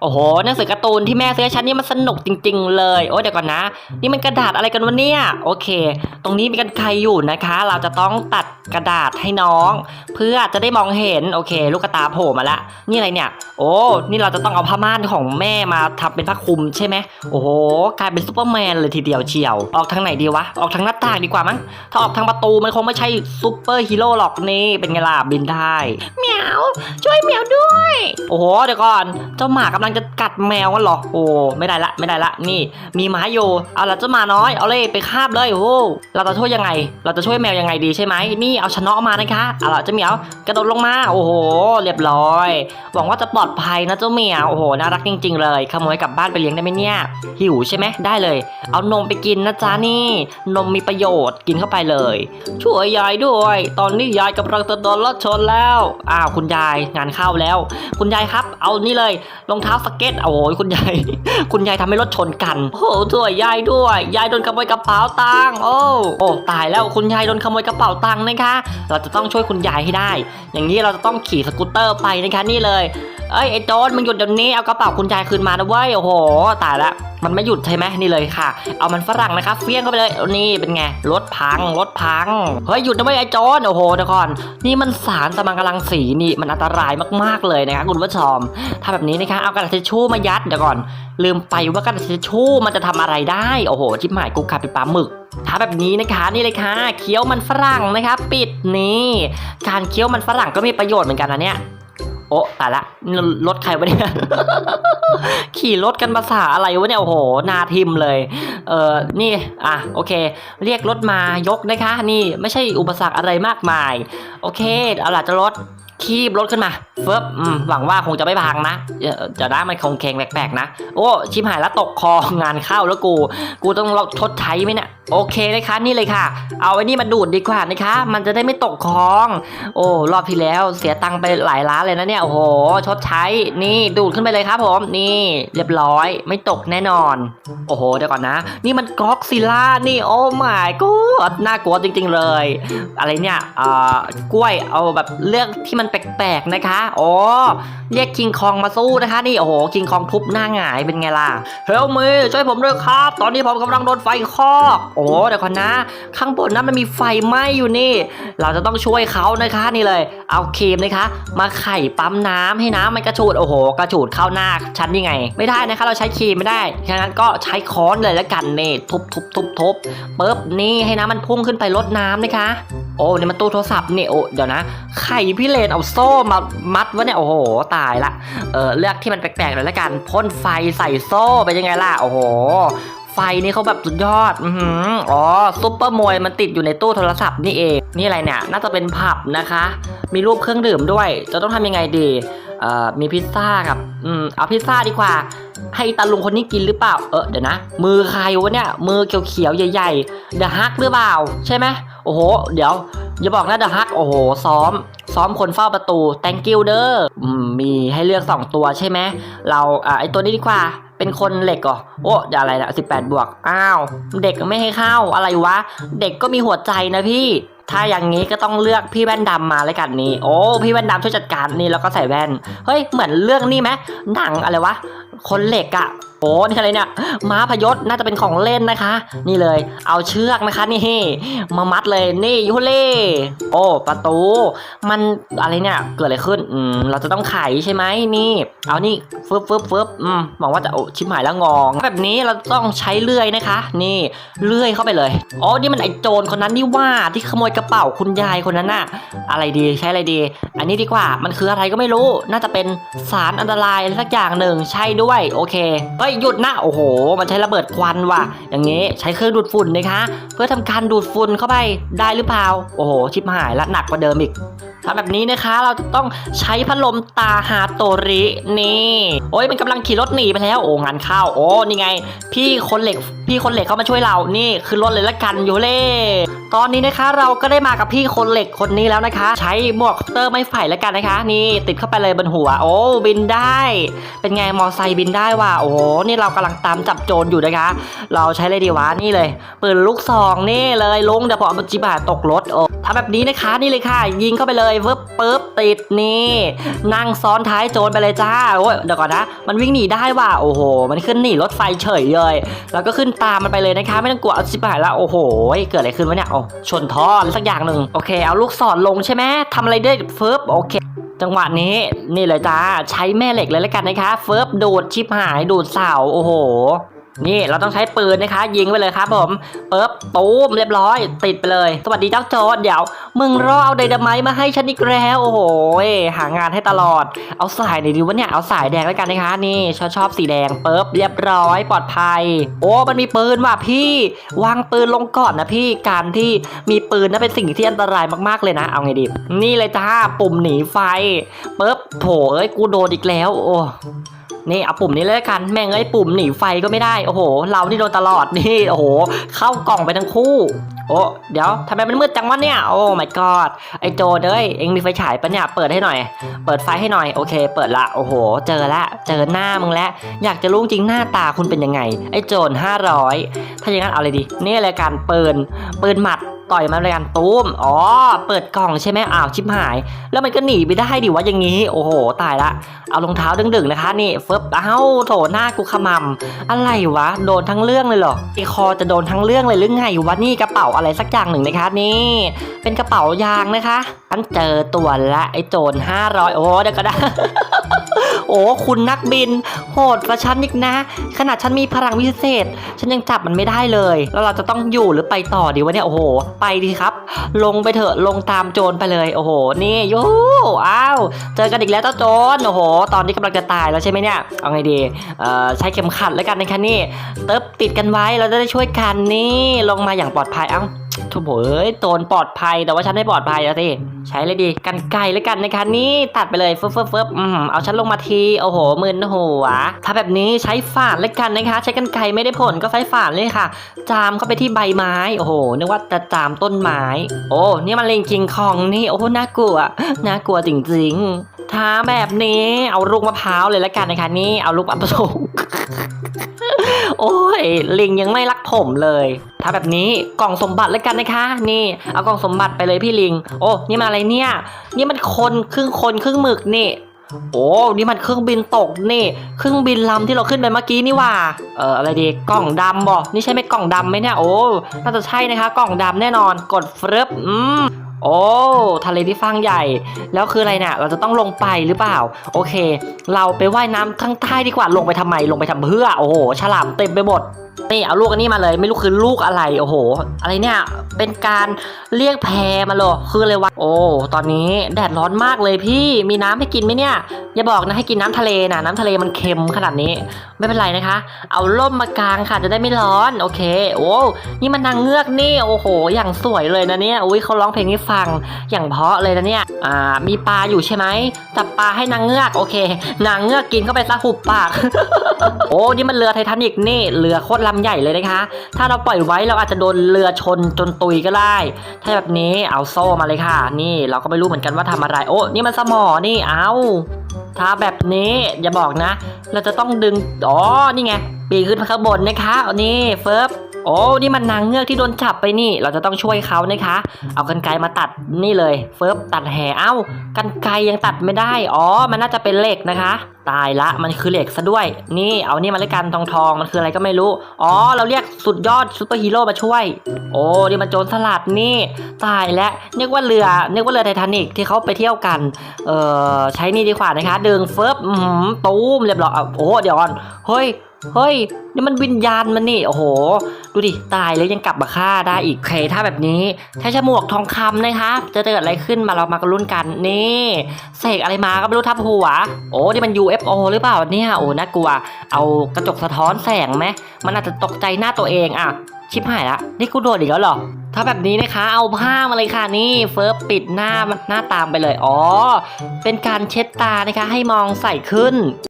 โอ้โหหนังสือการ์ตูนที่แม่ซื้อให้ฉันนี่มันสนุกจริง ๆ เลยโอ้เดี๋ยวก่อนนะ นี่มันกระดาษอะไรกันวะเนี่ยโอเค ตรงนี้มีกันไกรอยู่นะคะ เราจะต้องตัดกระดาษให้น้อง เพื่อจะได้มองเห็นโอเค ลูกตาโผล่มาละนี่อะไรเนี่ย โอ้นี่เราจะต้องเอาผ้าม่านของแม่มาทำเป็นผ้าคลุมใช่ไหมโอ้โหกลายเป็นซูเปอร์แมนเลยทีเดียวเชียว ออกทางไหนดีวะออกทางหน้าต่างดีกว่ามั้งถ้าออกทางประตูมันคงไม่ใช่ซูเปอร์ฮีโร่หรอกนี่เป็นไงล่ะบินได้เหมียวช่วยเหมียวด้วย โอ้โหเดี๋ยวก่อนเจ้าหมากำลังจะกัดแมวกันหรอโอ้ไม่ได้ละไม่ได้ละนี่ มีไม้อยู่เอาละเจ้าหมาน้อยเอาเลยไปคาบเลยโอ้เราจะช่วยยังไง เราจะช่วยแมวยังไงดีใช่ไหมนี่เอาชนะมานะคะเอาละเจ้าเหมียวกระโดดลงมาโอ้โห เรียบร้อย หวังว่าจะปลอดภัยนะเจ้าเหมียวโอ้โหน่ารักจริง ๆ เลยขโมยกลับบ้านไปเลี้ยงได้ไหมเนี่ยหิวใช่ไหมได้เลย เอานมไปกินนะจ๊ะนี่ นมมีประโยชน์กินเข้าไปเลย ช่วยยายด้วย ตอนนี้ยายกำลังจะโดนรถชนแล้วอ้าวคุณยายงานเข้าแล้ว คุณยายครับ เอานี่เลยรองเท้าสเก็ตโอ้โหคุณยาย คุณยายทำให้รถชนกัน โอ้โหช่วยยายด้วย ยายโดนขโมยกระเป๋าตังค์ โอ้ โอ้ ตายแล้วคุณยายโดนขโมยกระเป๋าตังค์นะคะ เราจะต้องช่วยคุณยายให้ได้ อย่างนี้เราจะต้องขี่สกูตเตอร์ไปนะคะนี่เลย เอ้ยไอ้โจนมึงหยุดเดี๋ยวนี้ เอากระเป๋าคุณยายคืนมานะเว้ย โอ้โห ตายละมันไม่หยุดใช่ไหมนี่เลยค่ะ เอามันฝรั่งนะครับเฟี้ยงเข้าไปเลย นี่เป็นไง รถพัง รถพัง เฮ้ยหยุดนะเว้ยไอ้โจนโอ้โหเดี๋ยวก่อน นี่มันสารสมังกำลังสีนี่ มันอันตรายมากๆเลยนะคะคุณผู้ชมถ้าแบบนี้นะคะเอากระดาษทิชชู่มายัดเดี๋ยวก่อน ลืมไปว่ากระดาษทิชชู่มันจะทำอะไรได้ โอ้โหชิบหายกูขับไปปลาหมึกถ้าแบบนี้นะคะนี่เลยค่ะเคี้ยวมันฝรั่งนะคะปิดนี่การเคี้ยวมันฝรั่งก็มีประโยชน์เหมือนกันนะเนี่ยโอ้ตายละรถใครวะเนี่ย ขี่รถกันภาษาอะไรวะเนี่ยโอ้โหนาทิมเลย เออนี่อะโอเค เรียกรถมายกนะคะ นี่ไม่ใช่อุปสรรคอะไรมากมาย โอเค เอาล่ะจะรถ คีบรถขึ้นมาเฟิบหวังว่าคงจะไม่พังนะเดี๋ยวเดี๋ยวนะมันคงแข็งแปลกๆนะ โอ้ชิมหายแล้วตกคองานเข้าแล้วกู กูต้องเราชดใช้ไหมเนี่ยโอเคนะคะนี่เลยค่ะ เอาไอ้นี่มาดูดดีกว่านะคะ มันจะได้ไม่ตกคลอง โอ้รอบที่แล้วเสียตังค์ไปหลายล้านเลยนะเนี่ยโอ้โหชดใช้นี่ดูดขึ้นไปเลยครับผมนี่เรียบร้อยไม่ตกแน่นอน โอ้โหเดี๋ยวก่อนนะ นี่มันก๊อกซิล่านี่โอ้ my god น่ากลัวจริง ๆ เลย อะไรเนี่ยอ่ากล้วยเอาแบบเลือกที่มันแปลกๆนะคะโอ้เรียกคิงคองมาสู้นะคะ นี่โอ้โหคิงคองทุบหน้าหงายเป็นไงล่ะเฮลมีช่วยผมด้วยครับ ตอนนี้ผมกำลังโดนไฟคอกโอ้เดี๋ยวก่อนนะ ข้างบนนั้นมันมีไฟไหม้อยู่นี่ เราจะต้องช่วยเขานะคะนี่เลย เอาครีมนะคะ มาไข่ปั๊มน้ำให้น้ำมันกระฉูดโอ้โห กระฉูดเข้าหน้าฉันยังไง ไม่ได้นะคะ เราใช้ครีมไม่ได้ฉะนั้นก็ใช้ค้อนเลยแล้วกันนี่ทุบทุบทุบทุบปึ๊บนี่ให้น้ำมันพุ่งขึ้นไปลดน้ำนะคะ โอ้เนี่ยมันตู้โทรศัพท์เนี่ยโอ้เดี๋ยวนะไข่พี่เลนเอาโซ่มามัดวะเนี่ยโอ้โหตายละเออเลือกที่มันแปลกๆหน่อยละกันพ่นไฟใส่โซ่เป็นยังไงล่ะโอ้โหไฟนี่เขาแบบสุดยอด อืออ๋อซุปเปอร์มวยมันติดอยู่ในตู้โทรศัพท์นี่เอง นี่อะไรเนี่ย น่าจะเป็นผับนะคะ มีรูปเครื่องดื่มด้วย จะต้องทำยังไงดี เอ่อ มีพิซซ่ากับ อืม เอาพิซซ่าดีกว่า ให้ตาลุงคนนี้กินหรือเปล่า เออ เดี๋ยวนะ มือใครวะเนี่ย มือเขียวๆใหญ่ๆเดอะฮักหรือเปล่า ใช่ไหม อ้โห เดี๋ยว อย่าบอกนะเดอะฮัก โอ้โห ซ้อม ซ้อมคนเฝ้าประตู thank you เด้อมีให้เลือก 2 ตัวใช่ไหม เราอ่าไอตัวนี้ดีกว่า เป็นคนเหล็กเหรอ โอ้เดี๋ยวอะไรนะ18บวก อ้าว เด็กไม่ให้เข้า อะไรวะ เด็กก็มีหัวใจนะพี่ถ้าอย่างนี้ก็ต้องเลือกพี่แว่นดำมาเลยกันนี่ โอ้ พี่แว่นดำช่วยจัดการนี่แล้วก็ใส่แว่น เฮ้ย เหมือนเรื่องนี้ไหมหนังอะไรวะ คนเหล็กอะโอ้นี่อะไรเนี่ยม้าพยศน่าจะเป็นของเล่นนะคะ นี่เลย เอาเชือกนะคะนี่มามัดเลยนี่ยูเล่โอ้ประตู มันอะไรเนี่ยเกิดอะไรขึ้นอืมเราจะต้องไขใช่ไหมนี่ เอานี่ฟึบฟึบฟึบอืมหวังว่าจะโอ้ชิบหายแล้วงอง แบบนี้เราต้องใช้เลื่อยนะคะ นี่เลื่อยเข้าไปเลยอ๋อนี่มันไอโจรคนนั้นนี่ว่าที่ขโมยกระเป๋าคุณยายคนนั้นน่ะ อะไรดีใช้อะไรดี อันนี้ดีกว่ามันคืออะไรก็ไม่รู้ น่าจะเป็นสารอันตรายสักอย่างหนึ่งใช่ด้วยโอเคเฮ้ยหยุดนะโอ้โห มันใช้ระเบิดควันว่ะ อย่างงี้ใช้เครื่องดูดฝุ่นนะคะ เพื่อทำการดูดฝุ่นเข้าไปได้หรือเปล่าโอ้โห ชิบหายละหนักกว่าเดิมอีกถ้าแบบนี้นะคะเราจะต้องใช้พัดลมตาฮาโตรินี่โอ้ยมันกำลังขี่รถหนีไปแล้วโอ้งานเข้าโอ้นี่ไง พี่คนเหล็กพี่คนเหล็กเขามาช่วยเรานี่คือรถเลยละกันโยเล่ตอนนี้นะคะเราก็ได้มากับพี่คนเหล็กคนนี้แล้วนะคะ ใช้หมวกเตอร์ไม่ไฟแล้วกันนะคะ นี่ติดเข้าไปเลยบนหัว โอ้บินได้ เป็นไงมอไซค์บินได้ว่ะโอ้นี่เรากำลังตามจับโจรอยู่นะคะ เราใช้เลยดีวะนี่เลยปืนลูกซองนี่เลยลุงเดี๋ยวผมเอจิบาตกรถโอ้ทำแบบนี้นะคะนี่เลยค่ะ ยิงเข้าไปเลยฟึบปึ๊บติดนี่ นั่งซ้อนท้ายโจรไปเลยจ้าโอ้ยเดี๋ยวก่อนนะ มันวิ่งหนีได้ว่ะโอ้โห มันขึ้นหนีรถไฟเฉยเลยแล้วก็ขึ้นตามมันไปเลยนะคะ ไม่ต้องกลัวเอาชิบหายละโอ้โห เกิดอะไรขึ้นวะเนี่ยโอ้ชนท่อสักอย่างหนึ่งโอเค เอาลูกศรลงใช่ไหมทำอะไรได้ฟึบโอเค จังหวะนี้นี่เลยจ้าใช้แม่เหล็กเลยแล้วกันนะคะเฟิร์บดูดชิปหายโดดเสาโอ้โห นี่เราต้องใช้ปืนนะคะ ยิงไปเลยครับผมเปิ๊บตูมเรียบร้อย ติดไปเลย สวัสดีเจ้าโจรเดี๋ยว มึงรอเอาไดนาไมต์มาให้ฉันอีกแล้วโอ้โหหางานให้ตลอด เอาสายไหนดีวะเนี่ยเอาสายแดงแล้วกันนะคะนี่ชอบชอบสีแดงเปิ๊บเรียบร้อยปลอดภัย โอ้มันมีปืนว่ะพี่วางปืนลงก่อนนะพี่การที่มีปืนนั้นเป็นสิ่งที่อันตรายมากๆเลยนะ เอาไงดีนี่เลยจ้าปุ่มหนีไฟปุ๊บโถเอ้ยกูโดนอีกแล้ว โอ้ นี่เอาปุ่มนี้เลยละกันแม่งเอ้ยปุ่มหนีไฟก็ไม่ได้โอ้โห เรานี่โดนตลอดนี่โอ้โห เข้ากล่องไปทั้งคู่ โอ้เดี๋ยวทำไมมันมืดจังวะเนี่ยโอ้ my god ไอโจเอ้ยเอ็งมีไฟฉายปะเนี่ยเปิดให้หน่อย เปิดไฟให้หน่อยโอเค เปิดละโอ้โห เจอละเจอหน้ามึงแล้วอยากจะรู้จริงหน้าตาคุณเป็นยังไง ไอโจร500 ถ้าอย่างนั้นเอาเลยดินี่รายการปืนปืนหมัด ต่อยมันรายการตูมอ๋อ เปิดกล่องใช่ไหมอ้าวชิบหาย แล้วมันก็หนีไปได้ดิวะอย่างนี้ โอ้โห ตายละ เอารองเท้าดึงๆนะคะ นี่เฟิบเอ้าโถหน้ากูขมำอะไรวะ โดนทั้งเรื่องเลยเหรอไอคอจะโดนทั้งเรื่องเลยหรือไงวะนี่กระเป๋าอะไรสักอย่างหนึ่งนะคะนี่ เป็นกระเป๋ายางนะคะอันเจอตัวละไอโจร500โอ้เดี๋ยวก็ได้โอ้คุณนักบิน โหดกว่าฉันอีกนะ ขนาดฉันมีพลังวิเศษ ฉันยังจับมันไม่ได้เลย แล้วเราจะต้องอยู่หรือไปต่อดีวะเนี่ย โอ้โหไปดีครับ ลงไปเถอะลงตามโจรไปเลยโอ้โห นี่ยูอ้าวเจอกันอีกแล้วเจ้าโจรโอ้โห ตอนนี้กำลังจะตายแล้วใช่ไหมเนี่ยเอาไงดีเอ่อใช้เข็มขัดแล้วกันนะคะนี่เติบติดกันไว้เราจะได้ช่วยกันนี่ลงมาอย่างปลอดภัยเอ้า ทุบเอ้ยโจรปลอดภัยแต่ว่าฉันไม่ปลอดภัยแล้วสิใช้เลยดีกันไกลแล้วกันนะคะนี่ตัดไปเลยเฟิบเฟิบเฟิบอืมเอาฉันลงมาทีโอ้โหมึนหัวถ้าแบบนี้ใช้ฝาดแล้วกันนะคะ ใช้กันไกลไม่ได้ผลก็ใช้ฝาดเลยค่ะ จามเข้าไปที่ใบไม้โอ้โหนึกว่าจะจามต้นไม้ โอ้นี่มันเลงคิงคองนี่โอ้โหน่ากลัวน่ากลัวจริงๆท้าแบบนี้เอาลูกมะพร้าวเลยแล้วกันนะคะนี่เอาลูกมะพร้าว โอ้ยลิงยังไม่รักผมเลย ถ้าแบบนี้กล่องสมบัติแล้วกันนะคะ นี่ เอากล่องสมบัติไปเลยพี่ลิง โอ้นี่มันอะไรเนี่ย นี่มันคนครึ่งคนครึ่งหมึกนี่โอ้นี่มันเครื่องบินตกนี่ เครื่องบินลำที่เราขึ้นไปเมื่อกี้นี่ว่า เอออะไรดี กล่องดำบ่ นี่ใช่ไหมกล่องดำไหมเนี่ย โอ้ น่าจะใช่นะคะ กล่องดำแน่นอน กดฟรบอืม โอ้ทะเลที่ฟังใหญ่ แล้วคืออะไรเนี่ยเราจะต้องลงไปหรือเปล่า โอเค เราไปว่ายน้ำข้างใต้ดีกว่าลงไปทำไมลงไปทำเพื่อ โอ้โหฉลามเต็มไปหมด นี่เอาลูกอันนี้มาเลย ไม่รู้คือลูกอะไรโอ้โห อะไรเนี่ยเป็นการเรียกแพมาเลยคืออะไรวะโอ้ตอนนี้แดดร้อนมากเลยพี่มีน้ำให้กินไหมเนี่ยอย่าบอกนะให้กินน้ำทะเลนะน้ำทะเลมันเค็มขนาดนี้ไม่เป็นไรนะคะ เอาร่มมากางค่ะจะได้ไม่ร้อนโอเค โอ้นี่มันนางเงือกนี่โอ้โห อย่างสวยเลยนะเนี่ยอุ้ยเขาร้องเพลงให้ฟังอย่างเพาะเลยนะเนี่ยอ่ามีปลาอยู่ใช่ไหมจับปลาให้นางเงือกโอเค นางเงือกกินเข้าไปซะหุบปาก โอ้นี่มันเรือไททานิกนี่เรือโคตรลำใหญ่เลยนะคะ ถ้าเราปล่อยไว้เราอาจจะโดนเรือชนจนตุยก็ได้ ถ้าแบบนี้เอาโซ่มาเลยค่ะ นี่เราก็ไม่รู้เหมือนกันว่าทำอะไร โอ้นี่มันสมอนี่เอาถ้าแบบนี้อย่าบอกนะ เราจะต้องดึง อ๋อ นี่ไง ปีขึ้นข้างบนนะคะนี่เฟิร์บ โอ้ นี่มันนางเงือกที่โดนจับไปนี่ เราจะต้องช่วยเขานะคะ เอากันไกมาตัดนี่เลย เฟิร์บตัดแห่เอ้า กันไกยังตัดไม่ได้ อ๋อ มันน่าจะเป็นเหล็กนะคะ ตายละ มันคือเหล็กซะด้วย นี่ เอานี่มาเลยกันทองทอง มันคืออะไรก็ไม่รู้ อ๋อ เราเรียกสุดยอดซูเปอร์ฮีโร่มาช่วย โอ้นี่มันโจรสลัดนี่ ตายแล้วนึกว่าเรือเนึกว่าเรือไททานิกที่เขาไปเที่ยวกัน เอ่อ ใช้นี่ดีกว่านะคะ ดึงเฟิร์บตูมเรียบร้อยโอ้โหเดี๋ยวก่อน เฮ้ย เฮ้ยนี่มันวิญญาณมันนี่โอ้โห ดูดิตายแล้วยังกลับมาฆ่าได้อีกเคถ้าแบบนี้ใช้ฉมวกทองคำนะคะจะเกิดอะไรขึ้นมาเรามากระลุ้นกันนี่เสกอะไรมาก็ไม่รู้ทับหัว โอ้นี่มัน UFO หรือเปล่าเนี่ยโอ้น่ากลัว เอากระจกสะท้อนแสงไหมมันอาจจะตกใจหน้าตัวเองอะชิบหายละนี่กูโดดอีกแล้วหรอ ถ้าแบบนี้นะคะ เอาผ้ามาเลยค่ะนี่ เฟิร์บปิดหน้าหน้าตามไปเลย อ๋อ เป็นการเช็ดตานะคะให้มองใสขึ้น